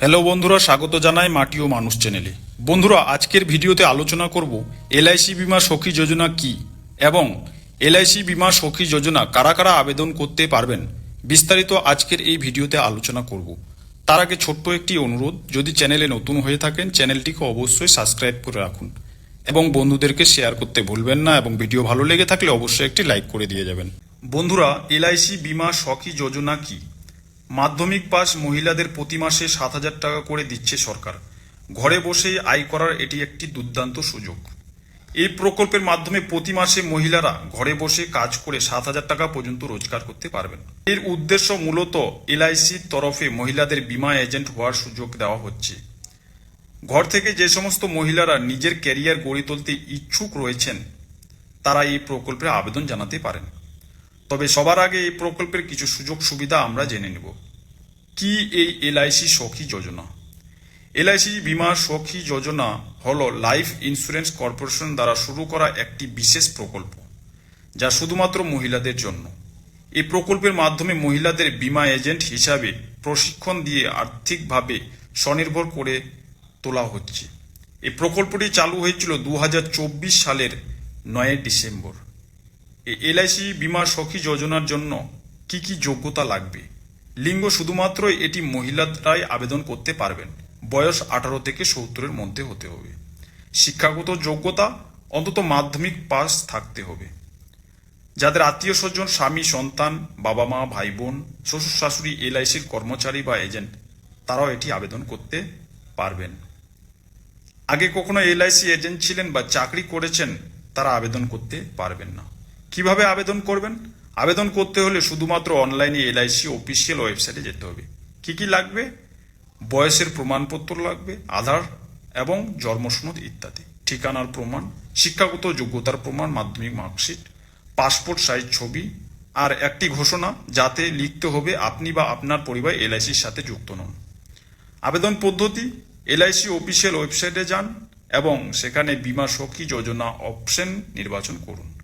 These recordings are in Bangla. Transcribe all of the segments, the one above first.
হ্যালো বন্ধুরা, স্বাগত জানাই মাটি ও মানুষ চ্যানেলে বন্ধুরা, আজকের ভিডিওতে আলোচনা করব এলআইসি বিমা সখী যোজনা কি এবং এলআইসি বিমা সখী যোজনা কারা কারা আবেদন করতে পারবেন বিস্তারিত আজকের এই ভিডিওতে আলোচনা করব। তার আগে ছোট্ট একটি অনুরোধ, যদি চ্যানেলে নতুন হয়ে থাকেন চ্যানেলটিকে অবশ্যই সাবস্ক্রাইব করে রাখুন এবং বন্ধুদেরকে শেয়ার করতে ভুলবেন না এবং ভিডিও ভালো লেগে থাকলে অবশ্যই একটি লাইক করে দিয়ে যাবেন। বন্ধুরা এলআইসি বিমা সখী যোজনা কি? মাধ্যমিক পাস মহিলাদের প্রতি মাসে সাত হাজার টাকা করে দিচ্ছে সরকার। ঘরে বসেই আয় করার এটি একটি দুর্দান্ত সুযোগ। এই প্রকল্পের মাধ্যমে প্রতি মাসে মহিলারা ঘরে বসে কাজ করে সাত হাজার টাকা পর্যন্ত রোজগার করতে পারবেন। এর উদ্দেশ্য মূলত এলআইসির তরফে মহিলাদের বিমা এজেন্ট হওয়ার সুযোগ দেওয়া হচ্ছে। ঘর থেকে যে সমস্ত মহিলারা নিজের ক্যারিয়ার গড়ে তুলতে ইচ্ছুক রয়েছেন, তারা এই প্রকল্পে আবেদন জানাতে পারেন। তবে সবার আগে এই প্রকল্পের কিছু সুযোগ সুবিধা আমরা জেনে নেব। কি এই এলআইসি সখী যোজনা? এলআইসি বিমা সখী যোজনা হল লাইফ ইন্স্যুরেন্স কর্পোরেশন দ্বারা শুরু করা একটি বিশেষ প্রকল্প, যা শুধুমাত্র মহিলাদের জন্য। এই প্রকল্পের মাধ্যমে মহিলাদের বিমা এজেন্ট হিসাবে প্রশিক্ষণ দিয়ে আর্থিকভাবে স্বনির্ভর করে তোলা হচ্ছে। এই প্রকল্পটি চালু হয়েছিল দু হাজার চব্বিশ সালের নয় ডিসেম্বর। এলআইসি বিমা সখী যোজনার জন্য কি কি যোগ্যতা লাগবে? লিঙ্গ শুধুমাত্র এটি মহিলারাই আবেদন করতে পারবেন। বয়স আঠারো থেকে সত্তরের মধ্যে হতে হবে। শিক্ষাগত যোগ্যতা, অন্তত মাধ্যমিক পাস থাকতে হবে। যাদের আত্মীয় স্বজন, স্বামী, সন্তান বাবা মা ভাই বোন শ্বশুর শাশুড়ি এলআইসির কর্মচারী বা এজেন্ট, তারাও এটি আবেদন করতে পারবেন। আগে কখনো এলআইসি এজেন্ট ছিলেন বা চাকরি করেছেন, তারা আবেদন করতে পারবেন না। কীভাবে আবেদন করবেন? আবেদন করতে হলে শুধুমাত্র অনলাইনে এলআইসি অফিসিয়াল ওয়েবসাইটে যেতে হবে। কি কি লাগবে? বয়সের প্রমাণপত্র লাগবে, আধার এবং জন্মসনদ ইত্যাদি। ঠিকানার প্রমাণ, শিক্ষাগত যোগ্যতার প্রমাণ, মাধ্যমিক মার্কশিট, পাসপোর্ট সাইজ ছবি, আর একটি ঘোষণা যাতে লিখতে হবে আপনি বা আপনার পরিবার এলআইসির সাথে যুক্ত নন। আবেদন পদ্ধতি এলআইসি অফিসিয়াল ওয়েবসাইটে যান এবং সেখানে বিমা সখী যোজনা অপশন নির্বাচন করুন।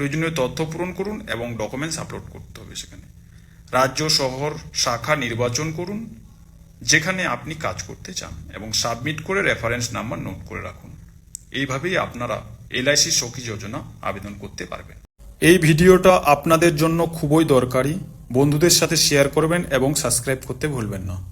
প্রয়োজনীয় তথ্য পূরণ করুন এবং ডকুমেন্টস আপলোড করতে হবে সেখানে। রাজ্য, শহর, শাখা নির্বাচন করুন, যেখানে আপনি কাজ করতে চান এবং সাবমিট করে রেফারেন্স নাম্বার নোট করে রাখুন। এইভাবেই আপনারা এলআইসি সখী যোজনা আবেদন করতে পারবেন। এই ভিডিওটা আপনাদের জন্য খুবই দরকারি। বন্ধুদের সাথে শেয়ার করবেন এবং সাবস্ক্রাইব করতে ভুলবেন না।